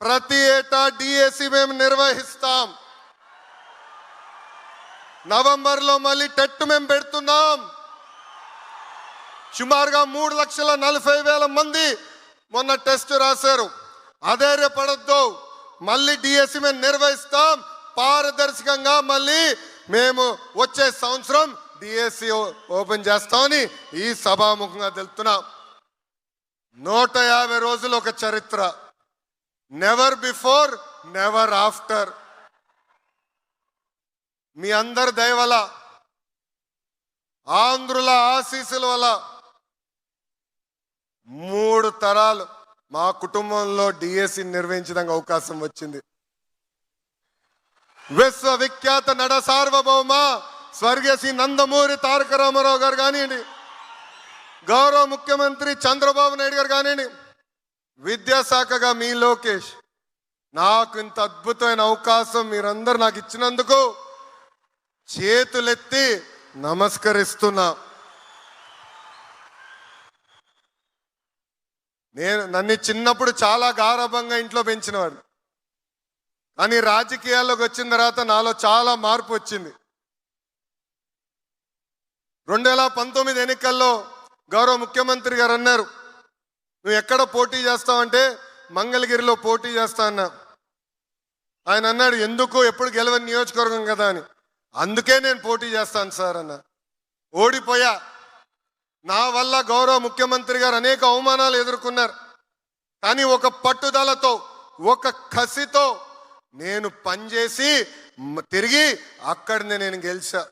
ప్రతి ఏటా డిఎస్సి మేము నిర్వహిస్తాం. నవంబర్లో మళ్ళీ టెట్ మేము పెడుతున్నాం. సుమారుగా మూడు లక్షల నలభై వేల మంది మొన్న టెస్ట్ రాశారు. అధైర్యపడద్దు. మళ్ళీ డిఎస్సి మేము నిర్వహిస్తాం. పారదర్శకంగా మళ్ళీ మేము వచ్చే సంవత్సరం డిఎస్సి ఓపెన్ చేస్తామని ఈ సభాముఖంగా తెలుపుతున్నాం. నూట యాభై రోజులు ఒక చరిత్ర. నెవర్ బిఫోర్ నెవర్ ఆఫ్టర్ మీ అందరి దయవల ఆంధ్రుల ఆశీస్సుల వల్ల మూడు తరాలు మా కుటుంబంలో డిఎస్సి నిర్వహించడానికి అవకాశం వచ్చింది. విశ్వవిఖ్యాత నడ సార్వభౌమ స్వర్గీయ శ్రీ నందమూరి తారక రామారావు గారు కానివ్వండి గౌరవ ముఖ్యమంత్రి చంద్రబాబు నాయుడు గారు కానివ్వండి విద్యాశాఖగా మీ లోకేష్. నాకు ఇంత అద్భుతమైన అవకాశం మీరందరూ నాకు ఇచ్చినందుకు చేతులెత్తి నమస్కరిస్తున్నా. నేను నన్ను చిన్నప్పుడు చాలా గారభంగా ఇంట్లో పెంచినవాడు. కానీ రాజకీయాల్లోకి వచ్చిన తర్వాత నాలో చాలా మార్పు వచ్చింది. రెండు వేల పంతొమ్మిది ఎన్నికల్లో గౌరవ ముఖ్యమంత్రి గారు అన్నారు నువ్వు ఎక్కడ పోటీ చేస్తావంటే మంగళగిరిలో పోటీ చేస్తా అన్నా. ఆయన అన్నాడు ఎందుకు? ఎప్పుడు గెలవని నియోజకవర్గం కదా అని. అందుకే నేను పోటీ చేస్తాను సార్ అన్న. ఓడిపోయా. నా వల్ల గౌరవ ముఖ్యమంత్రి గారు అనేక అవమానాలు ఎదుర్కొన్నారు. కానీ ఒక పట్టుదలతో ఒక కసితో నేను పనిచేసి తిరిగి అక్కడిని నేను గెలిచా.